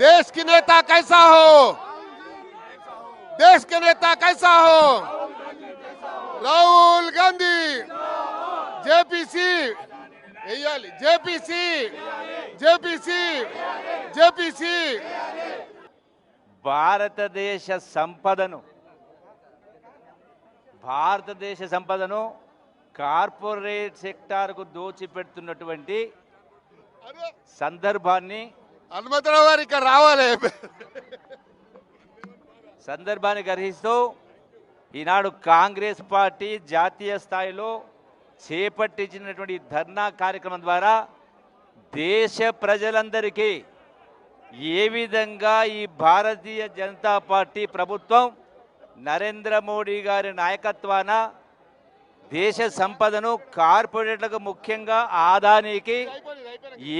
देश की नेता कैसा हो देश के नेता कैसा हो రాహుల్ గాంధీ జేపీసీ వేయాలి జేపీసీ జేపీసీ జేపీసీ భారతదేశ సంపదను భారతదేశ సంపదను కార్పొరేట్ సెక్టార్కు దోచిపెడుతున్నటువంటి సందర్భాన్ని హనుమంతరావు గారు ఇక్కడ రావాలి. సందర్భాన్ని గ్రహిస్తూ ఈనాడు కాంగ్రెస్ పార్టీ జాతీయ స్థాయిలో చేపట్టించినటువంటి ధర్నా కార్యక్రమం ద్వారా దేశ ప్రజలందరికీ ఏ విధంగా ఈ భారతీయ జనతా పార్టీ ప్రభుత్వం నరేంద్ర మోడీ గారి నాయకత్వాన దేశ సంపదను కార్పొరేట్లకు ముఖ్యంగా ఆదానికి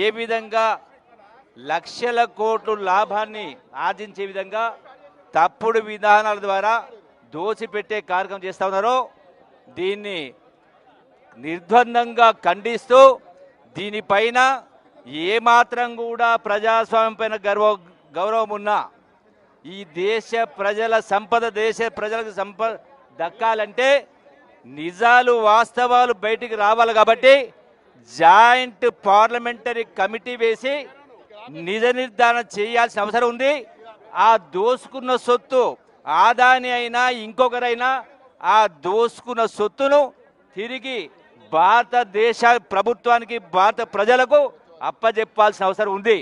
ఏ విధంగా లక్షల కోట్లు లాభాన్ని ఆర్జించే విధంగా తప్పుడు విధానాల ద్వారా దోచిపెట్టే కార్యక్రమం చేస్తూ ఉన్నారో దీన్ని నిర్ద్వందంగా ఖండిస్తూ దీనిపైన ఏమాత్రం కూడా ప్రజాస్వామ్యం పైన గర్వ గౌరవం ఉన్నా ఈ దేశ ప్రజల సంపద దేశ ప్రజలకు సంపద దక్కాలంటే నిజాలు వాస్తవాలు బయటికి రావాలి కాబట్టి జాయింట్ పార్లమెంటరీ కమిటీ వేసి నిజ నిర్ధారణ చేయాల్సిన అవసరం ఉంది. ఆ దోసుకున్న సొత్తు ఆదాని అయినా ఇంకొకరైనా ఆ దోసుకున్న సొత్తును తిరిగి భారతదేశ ప్రభుత్వానికి భారత ప్రజలకు అప్పజెప్పాల్సిన అవసరం ఉంది.